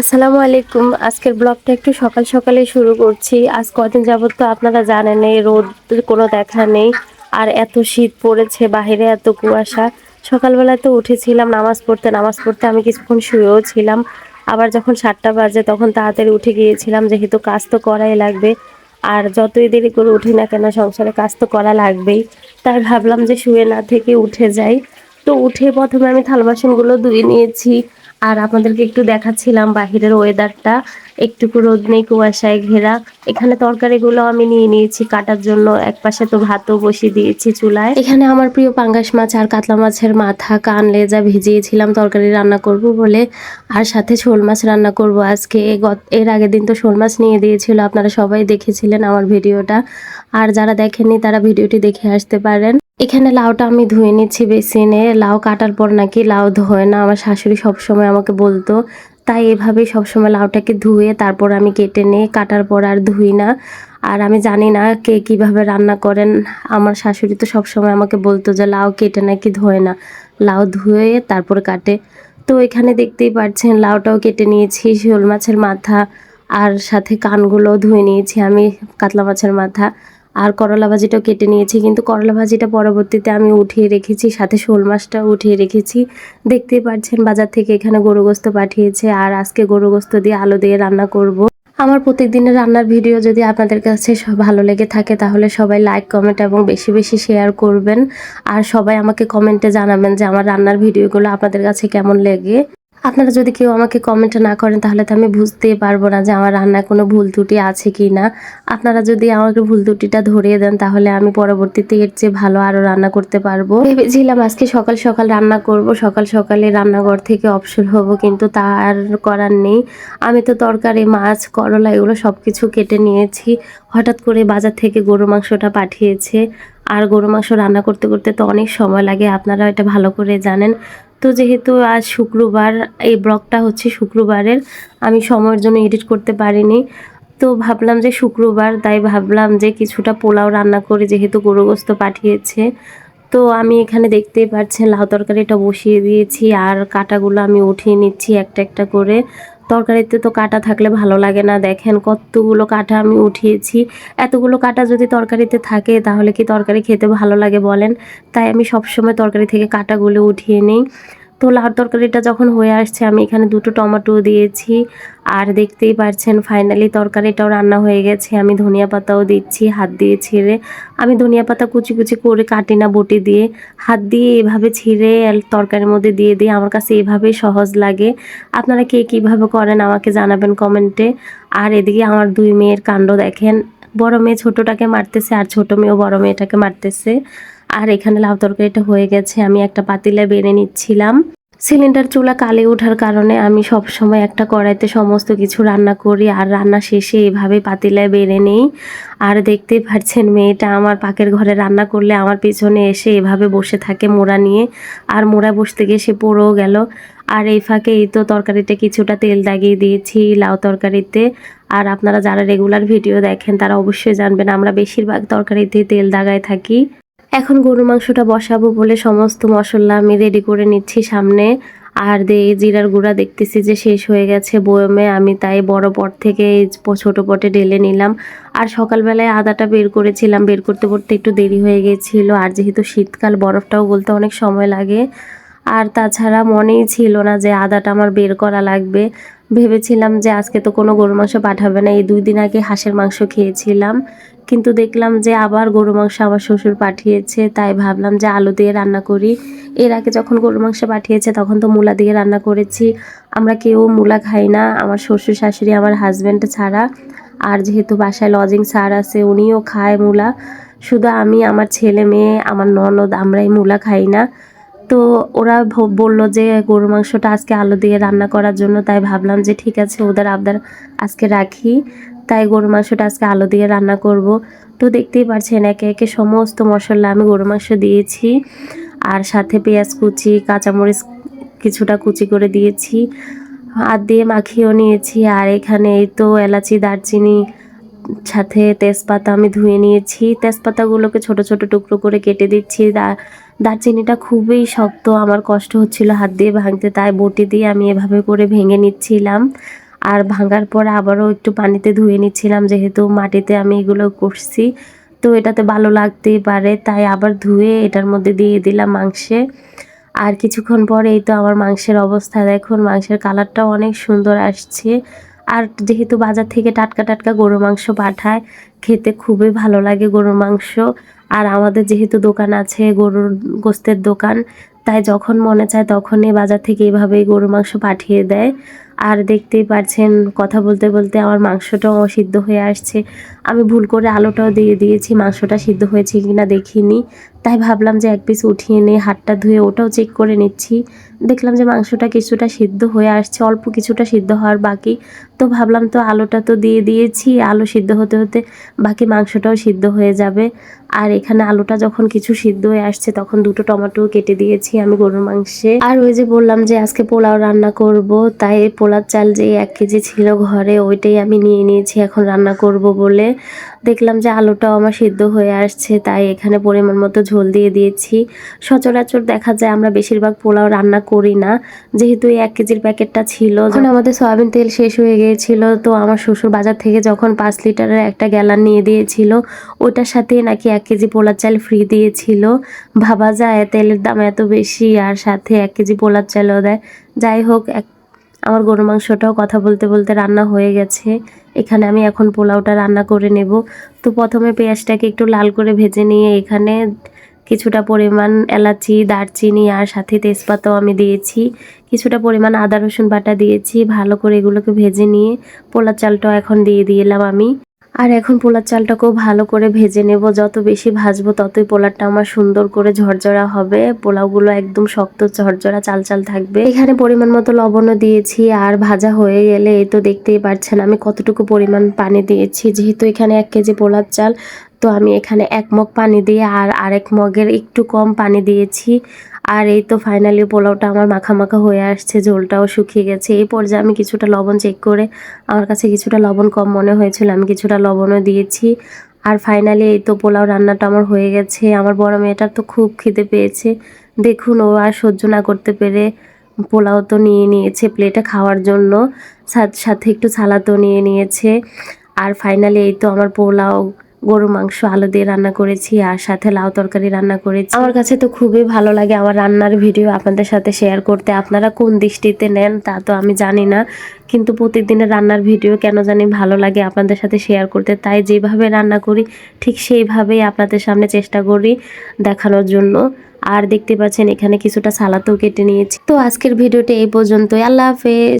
আসসালামু আলাইকুম। আজকের ব্লগটা একটু সকাল সকালে শুরু করছি। আজ কদিন যাবত তো আপনারা জানেন এই রোদ কোনো দেখা নেই। আর এত শীত পড়েছে বাইরে এত কুয়াশা। সকালবেলা তো উঠেছিলাম, নামাজ পড়তে নামাজ পড়তে আমি কিছুক্ষণ শুয়েও ছিলাম। আবার যখন সাতটা বাজে তখন তাড়াতাড়ি উঠে গিয়েছিলাম, যেহেতু কাজ তো করাই লাগবে। আর যতই দেরি করে উঠি না কেন, সংসারে কাজ তো করা লাগবেই। তাই ভাবলাম যে শুয়ে না থেকে উঠে যাই। তো উঠে প্রথমে আমি থাল বাসনগুলো ধুয়ে নিয়েছি। আর আপনাদেরকে একটু দেখাচ্ছিলাম বাহিরের ওয়েদারটা একটুকু রোদ নেই, কুয়াশায় ঘেরা। এখানে তরকারিগুলো আমি নিয়ে নিয়েছি কাটার জন্য। এক পাশে তো ভাতও বসিয়ে দিয়েছি চুলায়। এখানে আমার প্রিয় পাঙ্গাস মাছ আর কাতলা মাছের মাথা, কান, লেজা ভিজিয়েছিলাম তরকারি রান্না করব বলে। আর সাথে শোল মাছ রান্না করব আজকে। এর আগের দিন তো শোল মাছ নিয়ে দিয়েছিল, আপনারা সবাই দেখেছিলেন আমার ভিডিওটা। আর যারা দেখেননি, তারা ভিডিওটি দেখে আসতে পারেন। এখানে লাউটা আমি ধুয়ে নিচ্ছি বেসিনে। লাউ কাটার পর নাকি লাউ ধোয় না। আমার শাশুড়ি সবসময় আমাকে বলতো, তাই এভাবেই সবসময় লাউটাকে ধুয়ে তারপর আমি কেটে নিই। কাটার পর আর ধুই না। আর আমি জানি না কে কীভাবে রান্না করেন। আমার শাশুড়ি তো সবসময় আমাকে বলতো যে, লাউ কেটে নাকি ধোয় না। লাউ ধুয়ে তারপর কাটে। তো এখানে দেখতেই পাচ্ছেন লাউটাও কেটে নিয়েছি, শোল মাছের মাথা আর সাথে কানগুলো ধুয়ে নিয়েছি আমি, কাতলা মাছের মাথা। আর করলা ভাজিটাও কেটে নিয়েছি, কিন্তু করলা ভাজিটা পরবর্তীতে আমি উঠিয়ে রেখেছি, সাথে শোল মাছটাও উঠিয়ে রেখেছি। দেখতেই পাচ্ছেন বাজার থেকে এখানে গরু গোস্ত পাঠিয়েছে, আর আজকে গরু গোস্ত দিয়ে আলু দিয়ে রান্না করব। আমার প্রত্যেকদিনের রান্নার ভিডিও যদি আপনাদের কাছে ভালো লেগে থাকে, তাহলে সবাই লাইক কমেন্ট এবং বেশি বেশি শেয়ার করবেন। আর সবাই আমাকে কমেন্টে জানাবেন যে আমার রান্নার ভিডিওগুলো আপনাদের কাছে কেমন লেগে। আপনারা যদি কেউ আমাকে কমেন্ট না করেন, তাহলে তো আমি বুঝতেই পারব না যে আমার রান্নায় কোনো ভুল ত্রুটি আছে কি না আপনারা যদি আমাকে ভুল ত্রুটিটা ধরিয়ে দেন, তাহলে আমি পরবর্তীতে এর চেয়ে ভালো আরও রান্না করতে পারব। ভেবেছিলাম আজকে সকাল সকাল রান্না করব, সকাল সকালে রান্নাঘর থেকে অবসর হব, কিন্তু তা আর করার নেই। আমি তো তরকারি, মাছ, করলা এগুলো সব কিছু কেটে নিয়েছি। হঠাৎ করে বাজার থেকে গরু মাংসটা পাঠিয়েছে। আর গরু মাংস রান্না করতে করতে তো অনেক সময় লাগে আপনারা এটা ভালো করে জানেন। তো যেহেতু আজ শুক্রবার, এই ব্লগটা হচ্ছে শুক্রবারের, আমি সময়ের জন্য এডিট করতে পারিনি। তো ভাবলাম যে শুক্রবার, তাই ভাবলাম যে কিছুটা পোলাও রান্না করে যেহেতু গরুগস্ত পাঠিয়েছে, তো আমি এখানে দেখতেই পাচ্ছেন লাউ তরকারিটা বসিয়ে দিয়েছি, আর কাটাগুলো আমি উঠিয়ে নিচ্ছি একটা একটা করে। তরকারিতে তো কাটা থাকলে ভালো লাগে না। দেখেন কতগুলো কাটা আমি উঠিয়েছি। এতগুলো কাটা যদি তরকারিতে থাকে, তাহলে কি তরকারি খেতে ভালো লাগে বলেন? তাই আমি সবসময় তরকারি থেকে কাটাগুলো উঠিয়ে নিই। তো লাউ তরকারিটা যখন হয়ে আসছে, আমি এখানে দুটো টমেটো দিয়েছি। আর দেখতেই পাচ্ছেন ফাইনালি তরকারিটাও রান্না হয়ে গেছে। আমি ধনিয়া পাতাও দিচ্ছি, হাত দিয়ে ছিঁড়ে। আমি ধনিয়া পাতা কুচি কুচি করে কাটি না বটি দিয়ে। হাত দিয়ে এভাবে ছিঁড়ে তরকারির মধ্যে দিয়ে দিই আমার কাছে এভাবেই সহজ লাগে। আপনারা কে কীভাবে করেন আমাকে জানাবেন কমেন্টে। আর এদিকে আমার দুই মেয়ের কাণ্ড দেখেন। বড় মেয়ে ছোটটাকে মারতেছে আর ছোট মেয়েও বড় মেয়েটাকে মারতেছে। আর এখানে লাউ তরকারিটা হয়ে গেছে, আমি একটা পাতিলে বেড়ে নিচ্ছিলাম। সিলিন্ডার চুলা কালে ওঠার কারণে আমি সব সময় একটা কড়াইতে সমস্ত কিছু রান্না করি আর রান্না শেষে এভাবে পাতিলায় বেড়ে নেই। আর দেখতেই পাচ্ছেন মেয়েটা আমার পাকের ঘরে রান্না করলে আমার পিছনে এসে এভাবে বসে থাকে মোড়া নিয়ে। আর মোড়া বসতে গিয়ে সে পড়েও গেল। আর এই ফাঁকে এই তো তরকারিতে কিছুটা তেল দাগিয়ে দিয়েছি লাউ তরকারিতে। আর আপনারা যারা রেগুলার ভিডিও দেখেন তারা অবশ্যই জানবেন, আমরা বেশিরভাগ তরকারিতে তেল দাগায় থাকি। এখন গরু মাংসটা বসাবো বলে সমস্ত মশলা আমি রেডি করে নিচ্ছি সামনে। আর দে জিরার গুঁড়া দেখতেছি যে শেষ হয়ে গেছে বয়মে। আমি তাই বড় পট থেকে ছোট পটে ঢেলে নিলাম। আর সকালবেলায় আদাটা বের করেছিলাম। বের করতে করতে একটু দেরি হয়ে গেছিল। আর যেহেতু শীতকাল, বরফটাও গলতে অনেক সময় লাগে। আর তাছাড়া মনেই ছিল না যে আদাটা আমার বের করা লাগবে। ভেবেছিলাম যে আজকে তো কোনো গরু মাংস পাঠাবে না, এই দুই দিন আগে হাঁসের মাংস খেয়েছিলাম। কিন্তু দেখলাম যে আবার গরু মাংস আমার শ্বশুর পাঠিয়েছে, তাই ভাবলাম যে আলু দিয়ে রান্না করি। এর আগে যখন গরু মাংস পাঠিয়েছে তখন তো মূলা দিয়ে রান্না করেছি। আমরা কেউ মূলা খাই না, আমার শ্বশুর শাশুড়ি আমার হাজব্যান্ড ছাড়া। আর যেহেতু বাসায় লজিং স্যার আছে, উনিও খায় মূলা। শুধু আমি, আমার ছেলে মেয়ে, আমার ননদ, আমরাই মূলা খাই না। তো ওরা বলল যে গরুর মাংসটা আজকে আলু দিয়ে রান্না করার জন্য, তাই ভাবলাম যে ঠিক আছে, ওদের আবদার আজকে রাখি। তাই গরুর মাংসটা আজকে আলু দিয়ে রান্না করব। তো দেখতেই পারছেন একে একে সমস্ত মশলা আমি গরু মাংস দিয়েছি। আর সাথে পেঁয়াজ কুচি, কাঁচামরিচ কিছুটা কুচি করে দিয়েছি। হাত দিয়ে মাখিয়েও নিয়েছি। আর এখানে এই তো এলাচি, দারচিনি, সাথে তেজপাতা আমি ধুয়ে নিয়েছি। তেজপাতাগুলোকে ছোট ছোট টুকরো করে কেটে দিচ্ছি। দারচিনিটা খুবই শক্ত, আমার কষ্ট হচ্ছিল হাত দিয়ে ভাঙতে, তাই বটি দিয়ে আমি এভাবে করে ভেঙে নিচ্ছিলাম। আর ভাঙার পর আবারও একটু পানিতে ধুয়ে নিচ্ছিলাম, যেহেতু মাটিতে আমি এগুলো করছি, তো এটাতে ভালো লাগতেই পারে, তাই আবার ধুয়ে এটার মধ্যে দিয়ে দিলাম মাংসে। আর কিছুক্ষণ পরে এই তো আমার মাংসের অবস্থা, দেখুন মাংসের কালারটাও অনেক সুন্দর আসছে। আর যেহেতু বাজার থেকে টাটকা টাটকা গরু মাংস পাঠায়, খেতে খুবই ভালো লাগে গরুর মাংস। আর আমাদের যেহেতু দোকান আছে, গরুর গোস্তের দোকান, তাই যখন মনে চায় তখনই বাজার থেকে এভাবেই গরুর মাংস পাঠিয়ে দেয়। আর দেখতেই পাচ্ছেন কথা বলতে বলতে আমার মাংসটাও সিদ্ধ হয়ে আসছে। আমি ভুল করে আলুটাও দিয়ে দিয়েছি, মাংসটা সিদ্ধ হয়েছে কিনা দেখিনি। তাই ভাবলাম যে এক পিস উঠিয়ে নিয়ে হাতটা ধুয়ে ওটাও চেক করে নিচ্ছি। দেখলাম যে মাংসটা কিছুটা সিদ্ধ হয়ে আসছে, অল্প কিছুটা সিদ্ধ হওয়ার বাকি। তো ভাবলাম তো আলুটা তো দিয়ে দিয়েছি, আলু সিদ্ধ হতে হতে বাকি মাংসটাও সিদ্ধ হয়ে যাবে। আর এখানে আলুটা যখন কিছু সিদ্ধ হয়ে আসছে, তখন দুটো টমেটো কেটে দিয়েছি আমি গরুর মাংসে। আর ওই যে বললাম যে আজকে পোলাও রান্না করব, তাই পোলার চাল যে এক কেজি ছিল ঘরে, ওইটাই আমি নিয়ে নিয়েছি, এখন রান্না করব বলে। দেখলাম যে আলুটাও আমার সিদ্ধ হয়ে আসছে, তাই এখানে পরিমাণ মতো ঝোল দিয়ে দিয়েছি। সচরাচর দেখা যায় আমরা বেশিরভাগ পোলাও রান্না করি না, যেহেতু এই এক কেজির প্যাকেটটা ছিল। যখন আমাদের সয়াবিন তেল শেষ হয়ে গিয়েছিল, তো আমার শ্বশুর বাজার থেকে যখন পাঁচ লিটারের একটা গ্যালান নিয়ে দিয়েছিল, ওটার সাথে নাকি এক কেজি পোলার চাল ফ্রি দিয়েছিল। ভাবা যায় তেলের দাম এত বেশি, আর সাথে এক কেজি পোলার চালও দেয়। যাই হোক, এক আমার গরু মাংসটাও কথা বলতে বলতে রান্না হয়ে গেছে। এখানে আমি এখন পোলাওটা রান্না করে নেব। তো প্রথমে পেঁয়াজটাকে একটু লাল করে ভেজে নিয়ে এখানে কিছুটা পরিমাণ এলাচি, দারচিনি আর সাথে তেজপাতাও আমি দিয়েছি। কিছুটা পরিমাণ আদা রসুন বাটা দিয়েছি। ভালো করে এগুলোকে ভেজে নিয়ে পোলা চালটাও এখন দিয়ে দিলাম আমি। আর এখন পোলার চালটাকেও ভালো করে ভেজে নেব। যত বেশি ভাজবো ততই পোলারটা আমার সুন্দর করে ঝরঝরা হবে। পোলাওগুলো একদম শক্ত ঝরঝরা চাল চাল থাকবে। এখানে পরিমাণ মতো লবণও দিয়েছি আর ভাজা হয়ে গেলে এই তো দেখতেই পাচ্ছেন আমি কতটুকু পরিমাণ পানি দিয়েছি। যেহেতু এখানে এক কেজি পোলার চাল, তো আমি এখানে এক মগ পানি দিয়ে আর আরেক মগের একটু কম পানি দিয়েছি। আর এই তো ফাইনালি পোলাওটা আমার মাখা মাখা হয়ে আসছে, ঝোলটাও শুকিয়ে গেছে। এই পর্যায়ে আমি কিছুটা লবণ চেক করে আমার কাছে কিছুটা লবণ কম মনে হয়েছিল, আমি কিছুটা লবণও দিয়েছি। আর ফাইনালি এই তো পোলাও রান্নাটা আমার হয়ে গেছে। আমার বড় মেয়েটার তো খুব খিদে পেয়েছে। দেখুন, ও আর সহ্য না করতে পেরে পোলাও তো নিয়ে নিয়েছে প্লেটে খাওয়ার জন্য। সাথে সাথে একটু সালাদও নিয়ে নিয়েছে। আর ফাইনালি এই তো আমার পোলাও গরু মাংস, আলু দিয়ে রান্না করেছি আর সাথে লাউ তরকারি রান্না করেছি। আমার কাছে তো খুবই ভালো লাগে আমার রান্নার ভিডিও আপনাদের সাথে শেয়ার করতে। আপনারা কোন দৃষ্টিতে নেন তা তো আমি জানি না। কিন্তু প্রতিদিনের রান্নার ভিডিও কেন জানি ভালো লাগে আপনাদের সাথে শেয়ার করতে। তাই যেভাবে রান্না করি, ঠিক সেইভাবেই আপনাদের সামনে চেষ্টা করি দেখানোর জন্য। আর দেখতে পাচ্ছেন এখানে কিছুটা সালাতেও কেটে নিয়েছি। তো আজকের ভিডিওটা এই পর্যন্তই। আল্লাহ হাফেজ।